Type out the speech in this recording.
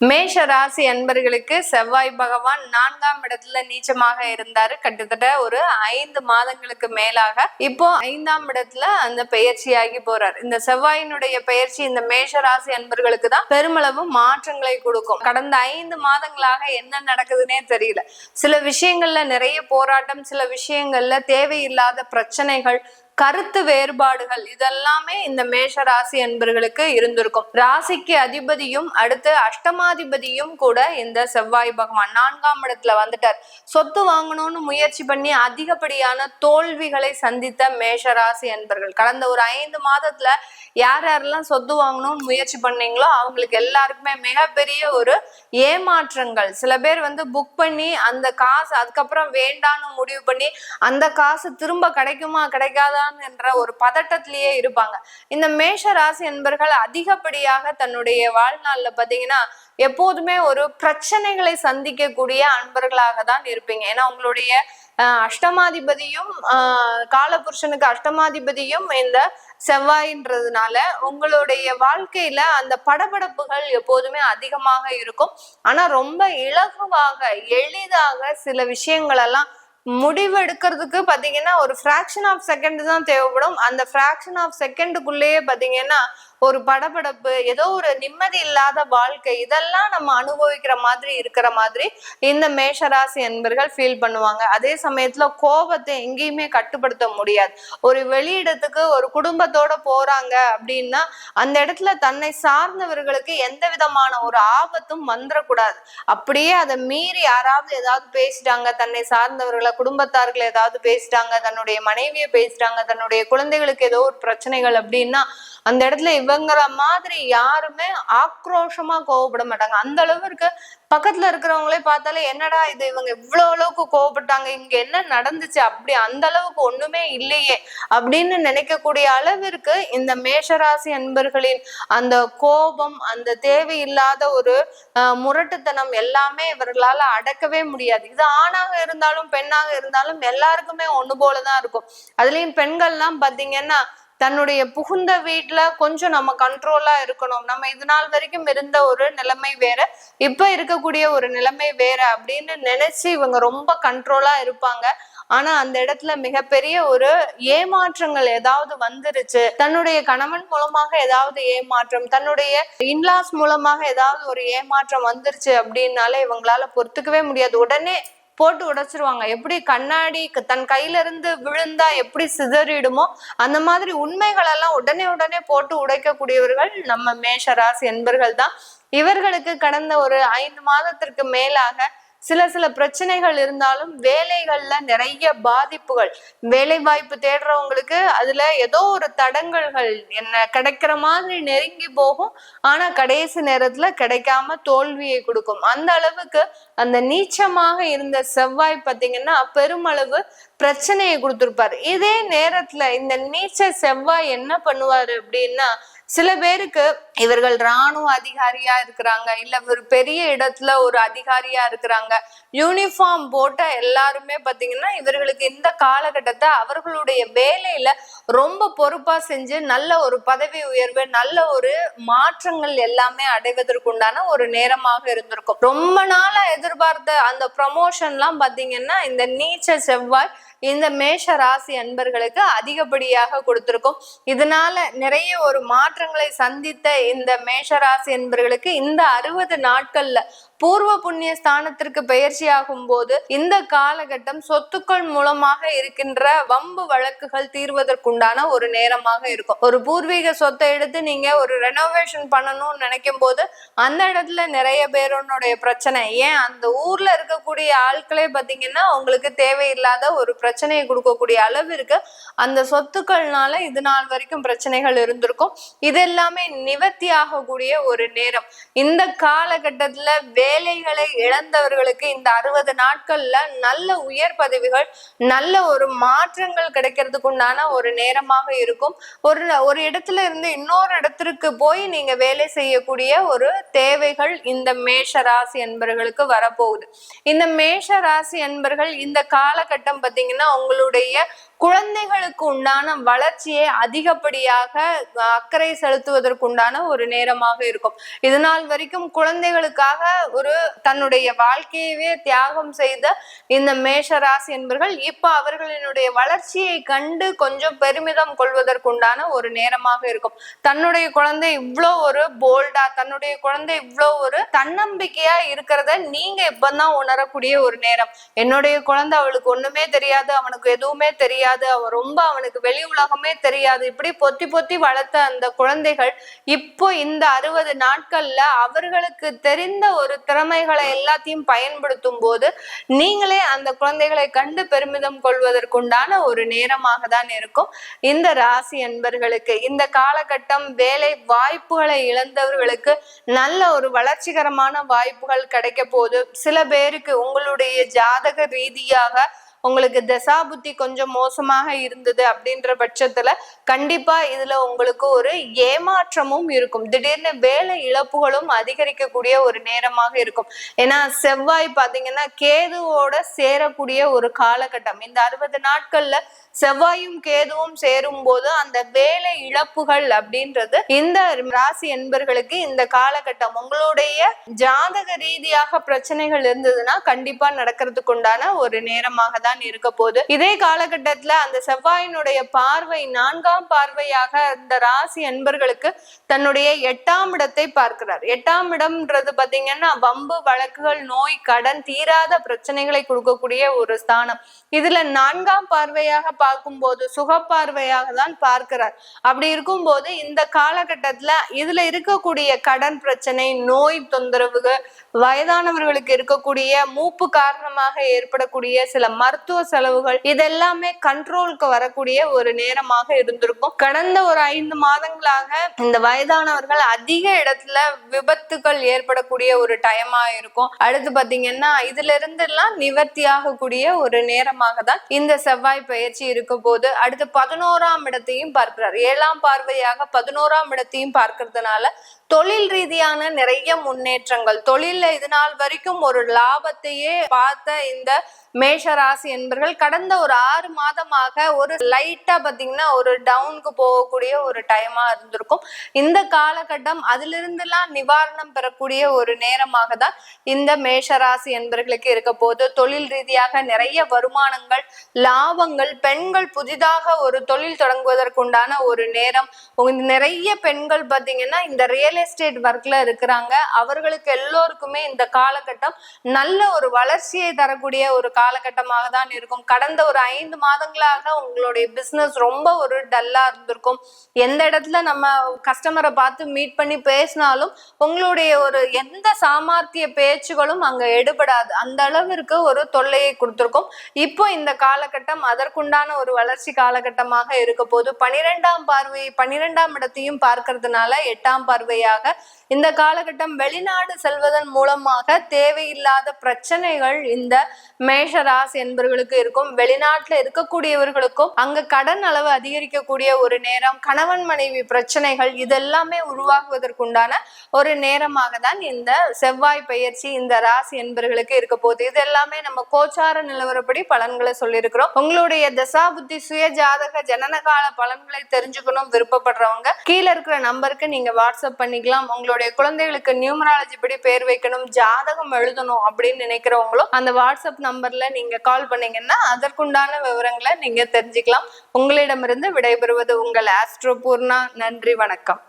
மேஷ ராசி அன்பர்களுக்கு செவ்வாய் பகவான் நான்காம் இடத்துல நீச்சமாக இருந்தாரு. கிட்டத்தட்ட ஒரு ஐந்து மாதங்களுக்கு மேலாக இப்போ ஐந்தாம் இடத்துல அந்த பயிற்சியாகி போறார். இந்த செவ்வாயினுடைய பயிற்சி இந்த மேஷ ராசி அன்பர்களுக்கு தான் பெருமளவு மாற்றங்களை கொடுக்கும். கடந்த ஐந்து மாதங்களாக என்ன நடக்குதுன்னே தெரியல. சில விஷயங்கள்ல நிறைய போராட்டம் சில விஷயங்கள்ல தேவையில்லாத பிரச்சனைகள் கருத்து வேறுபாடுகள் இதெல்லாமே இந்த மேஷ ராசி அன்பர்களுக்கு இருந்திருக்கும். ராசிக்கு அதிபதியும் அடுத்து அஷ்டமாதிபதியும் கூட இந்த செவ்வாய் பகவான் நான்காம் இடத்துல வந்துட்டார். சொத்து வாங்கணும்னு முயற்சி பண்ணி அதிகப்படியான தோல்விகளை சந்தித்த மேஷ ராசி அன்பர்கள். கடந்த ஒரு ஐந்து மாதத்துல யார் யாரெல்லாம் சொத்து வாங்கணும்னு முயற்சி பண்ணீங்களோ அவங்களுக்கு எல்லாருக்குமே மிகப்பெரிய ஒரு ஏமாற்றங்கள். சில பேர் வந்து புக் பண்ணி அந்த காசு அதுக்கப்புறம் வேண்டான்னு முடிவு பண்ணி அந்த காசு திரும்ப கிடைக்குமா கிடைக்காதா என்ற ஒரு பதட்டத்திலேயே இருப்பாங்க. இந்த மேஷ ராசி என்பர்கள் அதிகப்படியாக தன்னுடைய வாழ்நாள்ல பாத்தீங்கன்னா எப்போதுமே ஒரு பிரச்சனைகளை சந்திக்கக்கூடிய அன்பர்களாக தான் இருப்பீங்க. ஏன்னா உங்களுடைய அஷ்டமாதிபதியும் காலபுருஷனுக்கு அஷ்டமாதிபதியும் இந்த செவ்வாயின்றதுனால உங்களுடைய வாழ்க்கையில அந்த படபடப்புகள் எப்போதுமே அதிகமாக இருக்கும். ஆனா ரொம்ப இலகுவாக எளிதாக சில விஷயங்கள் எல்லாம் முடிவு எடுக்கிறதுக்கு பார்த்தீங்கன்னா ஒரு ஃப்ராக்ஷன் ஆஃப் செகண்ட் தான் தேவைப்படும். அந்த ஃப்ராக்ஷன் ஆஃப் செகண்டுக்குள்ளேயே பார்த்தீங்கன்னா ஒரு படபடப்பு ஏதோ ஒரு நிம்மதி இல்லாத வாழ்க்கை இதெல்லாம் நம்ம அனுபவிக்கிற மாதிரி இருக்கிற மாதிரி இந்த மேஷராசி என்பர்கள் ஃபீல் பண்ணுவாங்க. அதே சமயத்துல கோபத்தை எங்கேயுமே கட்டுப்படுத்த முடியாது. ஒரு வெளியிடத்துக்கு ஒரு குடும்பத்தோட போறாங்க அப்படின்னா அந்த இடத்துல தன்னை சார்ந்தவர்களுக்கு எந்த விதமான ஒரு ஆபத்தும் வந்துடக்கூடாது அப்படியே அதை மீறி யாராவது ஏதாவது பேசிட்டாங்க தன்னை சார்ந்தவர்களை குடும்பத்தார்கள் ஏதாவது பேசிட்டாங்க தன்னுடைய மனைவியை பேசிட்டாங்க தன்னுடைய குழந்தைகளுக்கு ஏதோ ஒரு பிரச்சனைகள் அப்படின்னா அந்த இடத்துல இவங்கள மாதிரி யாருமே ஆக்ரோஷமா கோவப்பட மாட்டாங்க. அந்த அளவுக்கு பக்கத்துல இருக்கிறவங்களே பார்த்தாலே என்னடா இது? இவங்க இவ்வளவு அளவுக்கு கோவப்பட்டாங்க. இங்க என்ன நடந்துச்சு? அப்படி அந்த அளவுக்கு ஒண்ணுமே இல்லையே. அப்படின்னு நினைக்கக்கூடிய அளவிற்கு இந்த மேஷராசி அன்பர்களின் அந்த கோபம் அந்த தேவையில்லாத ஒரு முரட்டுத்தனம் எல்லாமே இவர்களால அடக்கவே முடியாது. இது ஆணாக இருந்தாலும் பெண்ணாக இருந்தாலும் எல்லாருக்குமே ஒண்ணு போலதான் இருக்கும். அதுலயும் பெண்கள்லாம் பாத்தீங்கன்னா தன்னுடைய புகுந்த வீட்டுல கொஞ்சம் நம்ம கண்ட்ரோலா இருக்கணும். நம்ம இது நாள் வரைக்கும் இருந்த ஒரு நிலைமை வேற இப்ப இருக்கக்கூடிய ஒரு நிலைமை வேற அப்படின்னு நினைச்சு இவங்க ரொம்ப கண்ட்ரோலா இருப்பாங்க. ஆனா அந்த இடத்துல மிகப்பெரிய ஒரு ஏமாற்றங்கள் ஏதாவது வந்துருச்சு. தன்னுடைய கணவன் மூலமாக ஏதாவது ஏமாற்றம் தன்னுடைய இன்லாஸ் மூலமாக ஏதாவது ஒரு ஏமாற்றம் வந்துருச்சு அப்படின்னாலே இவங்களால பொறுத்துக்கவே முடியாது. உடனே போட்டு உடைச்சிருவாங்க. எப்படி கண்ணாடி தன் கையில இருந்து விழுந்தா எப்படி சிதறிடுமோ அந்த மாதிரி உண்மைகள் எல்லாம் உடனே உடனே போட்டு உடைக்கக்கூடியவர்கள் நம்ம மேஷராசி என்பர்கள் தான். இவர்களுக்கு கடந்த ஒரு ஐந்து மாதத்திற்கு மேலாக சில சில பிரச்சனைகள் இருந்தாலும் வேலைகள்ல நிறைய பாதிப்புகள். வேலை வாய்ப்பு தேடுறவங்களுக்கு அதுல ஏதோ ஒரு தடங்கல்கள் என்ன கிடைக்கிற மாதிரி நெருங்கி போகும். ஆனா கடைசி நேரத்துல கிடைக்காம தோல்வியை கொடுக்கும். அந்த அளவுக்கு அந்த நீச்சமாக இருந்த செவ்வாய் பார்த்தீங்கன்னா பெருமளவு பிரச்சனையை கொடுத்துருப்பாரு. இதே நேரத்துல இந்த நீச்ச செவ்வாய் என்ன பண்ணுவாரு அப்படின்னா சில பேருக்கு இவர்கள் ராணுவ அதிகாரியா இருக்கிறாங்க இல்ல ஒரு பெரிய இடத்துல ஒரு அதிகாரியா இருக்கிறாங்க. யூனிஃபார்ம் போட்ட எல்லாருமே பாத்தீங்கன்னா இவர்களுக்கு இந்த காலகட்டத்தை அவர்களுடைய வேலையில ரொம்ப பொறுப்பா செஞ்சு நல்ல ஒரு பதவி உயர்வு நல்ல ஒரு மாற்றங்கள் எல்லாமே அடைவதற்குண்டான ஒரு நேரமாக இருந்திருக்கும். ரொம்ப நாளா எதிர்பார்த்த அந்த ப்ரமோஷன்லாம் பாத்தீங்கன்னா இந்த நீச்ச செவ்வாய் இந்த மேஷ ராசி அன்பர்களுக்கு அதிகப்படியாக கொடுத்திருக்கும். இதனால நிறைய ஒரு மாற்ற மாற்றங்களை சந்தித்த இந்த மேஷராசி என்பவர்களுக்கு இந்த அறுபது நாட்கள்ல பூர்வ புண்ணிய ஸ்தானத்திற்கு பயிற்சி போது இந்த காலகட்டம் சொத்துக்கள் மூலமாக இருக்கின்ற வம்பு வழக்குகள் தீர்வதற்குண்டான ஒரு நேரமாக இருக்கும். ஒரு பூர்வீக சொத்தை எடுத்து நீங்க ஒரு ரெனோவேஷன் பண்ணணும்னு நினைக்கும் போது அந்த இடத்துல நிறைய பேருனுடைய பிரச்சனை. ஏன்? அந்த ஊர்ல இருக்கக்கூடிய ஆட்களே பாத்தீங்கன்னா உங்களுக்கு தேவையில்லாத ஒரு பிரச்சனையை கொடுக்கக்கூடிய அளவிற்கு அந்த சொத்துக்கள்னால இது நாள் வரைக்கும் பிரச்சனைகள் இருந்திருக்கும். இது எல்லாமே நிவர்த்தி ஆகக்கூடிய ஒரு நேரம். இந்த காலகட்டத்துல வேலைகளை இழந்தவர்களுக்கு இந்த அறுபது நாட்கள்ல நல்ல உயர் பதவிகள் நல்ல ஒரு மாற்றங்கள் கிடைக்கிறதுக்கு உண்டான ஒரு நேரமாக இருக்கும். ஒரு ஒரு இடத்துல இருந்து இன்னொரு இடத்திற்கு போய் நீங்க வேலை செய்யக்கூடிய ஒரு தேவைகள் இந்த மேஷ ராசி என்பர்களுக்கு வரப்போகுது. இந்த மேஷ ராசி என்பர்கள் இந்த காலகட்டம் பார்த்தீங்கன்னா உங்களுடைய குழந்தைகளுக்கு உண்டான வளர்ச்சியை அதிகப்படியாக அக்கறை செலுத்துவதற்குண்டான ஒரு நேரமாக இருக்கும். இது நாள் வரைக்கும் குழந்தைகளுக்காக ஒரு தன்னுடைய வாழ்க்கையவே தியாகம் செய்த இந்த மேஷ ராசி என்பவர்கள் இப்போ அவர்களினுடைய வளர்ச்சியை கண்டு கொஞ்சம் பெருமிதம் கொள்வதற்குண்டான ஒரு நேரமாக இருக்கும். தன்னுடைய குழந்தை இவ்வளோ ஒரு போல்டா தன்னுடைய குழந்தை இவ்வளோ ஒரு தன்னம்பிக்கையா இருக்கிறத நீங்க இப்பதான் உணரக்கூடிய ஒரு நேரம். என்னுடைய குழந்தை அவளுக்கு ஒண்ணுமே தெரியாது அவனுக்கு எதுவுமே தெரியாது அவன் ரொம்ப அவனுக்கு வெளி உலகமே தெரியாது. இப்படி பொத்தி பொத்தி வளர்த்த அந்த குழந்தைகள் இப்போ இந்த அறுபது நாட்கள்ல அவர்களுக்கு தெரிந்த ஒரு திறமைகளை எல்லாத்தையும் பயன்படுத்தும் போது நீங்களே அந்த குழந்தைகளை கண்டு பெருமிதம் கொள்வதற்குண்டான ஒரு நேரமாக தான் இருக்கும். இந்த ராசி என்பர்களுக்கு இந்த காலகட்டம் வேலை வாய்ப்புகளை இழந்தவர்களுக்கு நல்ல ஒரு வளர்ச்சிகரமான வாய்ப்புகள் கிடைக்க போது சில பேருக்கு உங்களுடைய ஜாதக ரீதியாக உங்களுக்கு தசாபுத்தி கொஞ்சம் மோசமாக இருந்தது அப்படின்ற பட்சத்துல கண்டிப்பா இதுல உங்களுக்கு ஒரு ஏமாற்றமும் இருக்கும். திடீர்னு வேலை இழப்புகளும் அதிகரிக்கக்கூடிய ஒரு நேரமாக இருக்கும். ஏன்னா செவ்வாய் பாத்தீங்கன்னா கேதுவோட சேரக்கூடிய ஒரு காலகட்டம். இந்த அறுபது நாட்கள்ல செவ்வாயும் கேதுவும் சேரும் போது அந்த வேலை இழப்புகள் அப்படின்றது இந்த ராசி என்பர்களுக்கு இந்த காலகட்டம் உங்களுடைய ஜாதக ரீதியாக பிரச்சனைகள் இருந்ததுன்னா கண்டிப்பா நடக்கிறதுக்கு உண்டான ஒரு நேரமாக தான் இருக்க போது இதே காலகட்டத்துல அந்த செவ்வாயினுடைய பார்வை நான்காம் பார்வையாக இந்த ராசி என்பர்களுக்கு தன்னுடைய எட்டாம் இடத்தை பார்க்கிறார். எட்டாம் இடம்ன்றது பாத்தீங்கன்னா வம்பு வழக்குகள் நோய் கடன் தீராத பிரச்சனைகளை கொடுக்கக்கூடிய ஒரு ஸ்தானம். இதுல நான்காம் பார்வையாக பார்க்கும்போது சுகப்பார்வையாக தான் பார்க்கிறார். அப்படி இருக்கும்போது இந்த காலகட்டத்துல இதுல இருக்கக்கூடிய கடன் பிரச்சனை நோய் தொந்தரவுகள் வயதானவர்களுக்கு இருக்கக்கூடிய மூப்பு காரணமாக ஏற்படக்கூடிய சில மருத்துவ செலவுகள் இதெல்லாமே கண்ட்ரோலுக்கு வரக்கூடிய ஒரு நேரமாக இருந்திருக்கும். கடந்த ஒரு ஐந்து மாதங்களாக இந்த வயதானவர்கள் அதிக இடத்துல விபத்துகள் ஏற்படக்கூடிய ஒரு டைமா இருக்கும். அடுத்து பாத்தீங்கன்னா இதுல இருந்து எல்லாம் நிவர்த்தி ஆகக்கூடிய ஒரு நேரமாக தான் இந்த செவ்வாய் பயிற்சி இருக்கும் போது அடுத்து பதினோராம் இடத்தையும் பார்க்கிறார். ஏழாம் பார்வையாக பதினோராம் இடத்தையும் பார்க்கறதுனால தொழில் ரீதியான நிறைய முன்னேற்றங்கள் தொழில்ல இது நாள் வரைக்கும் ஒரு லாபத்தையே பார்த்த இந்த மேஷ ராசி என்பர்கள் கடந்த ஒரு ஆறு மாதமாக ஒரு லைட்டா பாத்தீங்கன்னா ஒரு டவுனுக்கு போகக்கூடிய ஒரு டைமா இருந்திருக்கும். இந்த காலகட்டம் அதிலிருந்துலாம் நிவாரணம் பெறக்கூடிய ஒரு நேரமாக தான் இந்த மேஷ ராசி என்பர்களுக்கு இருக்க போது தொழில் ரீதியாக நிறைய வருமானங்கள் லாபங்கள் பெண்கள் புதிதாக ஒரு தொழில் தொடங்குவதற்குண்டான ஒரு நேரம். நிறைய பெண்கள் பாத்தீங்கன்னா இந்த ரியல் எஸ்டேட் ஒர்க்ல இருக்கிறாங்க. அவர்களுக்கு எல்லோருக்குமே இந்த காலகட்டம் நல்ல ஒரு வளர்ச்சியை தரக்கூடிய ஒரு காலகட்டமாக தான் இருக்கும். கடந்த ஒரு ஐந்து மாதங்களாக உங்களுடைய பிசினஸ் ரொம்ப ஒரு டல்லா இருந்திருக்கும். எந்த இடத்துல நம்ம கஸ்டமரை பார்த்து மீட் பண்ணி பேசினாலும் உங்களுடைய ஒரு எந்த சாமர்த்திய பேச்சுகளும் அங்க எடுபடாது. அந்த அளவிற்கு ஒரு தொல்லையை கொடுத்திருக்கும். இப்போ இந்த காலகட்டம் அதற்குண்டான ஒரு வளர்ச்சி காலகட்டமாக இருக்க போது பனிரெண்டாம் பார்வை பனிரெண்டாம் இடத்தையும் பார்க்கறதுனால எட்டாம் பார்வையாக இந்த காலகட்டம் வெளிநாடு செல்வதன் மூலமாக தேவையில்லாத பிரச்சனைகள் இந்த மேஷ ராசி என்பவர்களுக்கு இருக்கும் வெளிநாட்டுல இருக்கக்கூடியவர்களுக்கும் அங்க கடன் அளவு அதிகரிக்கக்கூடிய ஒரு நேரம் கணவன் மனைவி பிரச்சனைகள் இதெல்லாமே உருவாகுவதற்குண்டான ஒரு நேரமாக தான் இந்த செவ்வாய் பயிற்சி இந்த ராசி என்பவர்களுக்கு இருக்க போகுது. இது எல்லாமே நம்ம கோச்சார நிலவரப்படி பலன்களை சொல்லியிருக்கிறோம். உங்களுடைய தசா புத்தி சுய ஜாதக ஜனனகால பலன்களை தெரிஞ்சுக்கணும் விருப்பப்படுறவங்க கீழே இருக்கிற நம்பருக்கு நீங்க வாட்ஸ்அப் பண்ணிக்கலாம். உங்களுடைய குழந்தைகளுக்கு நியூமராலஜி படி பேர் வைக்கணும் ஜாதகம் எழுதணும் அப்படின்னு நினைக்கிறவங்களும் அந்த வாட்ஸ்அப் நம்பர்ல நீங்க கால் பண்ணீங்கன்னா அதற்குண்டான விவரங்களை நீங்க தெரிஞ்சுக்கலாம். உங்களிடமிருந்து விடைபெறுவது உங்கள் ஆஸ்ட்ரோ பூர்ணா. நன்றி வணக்கம்.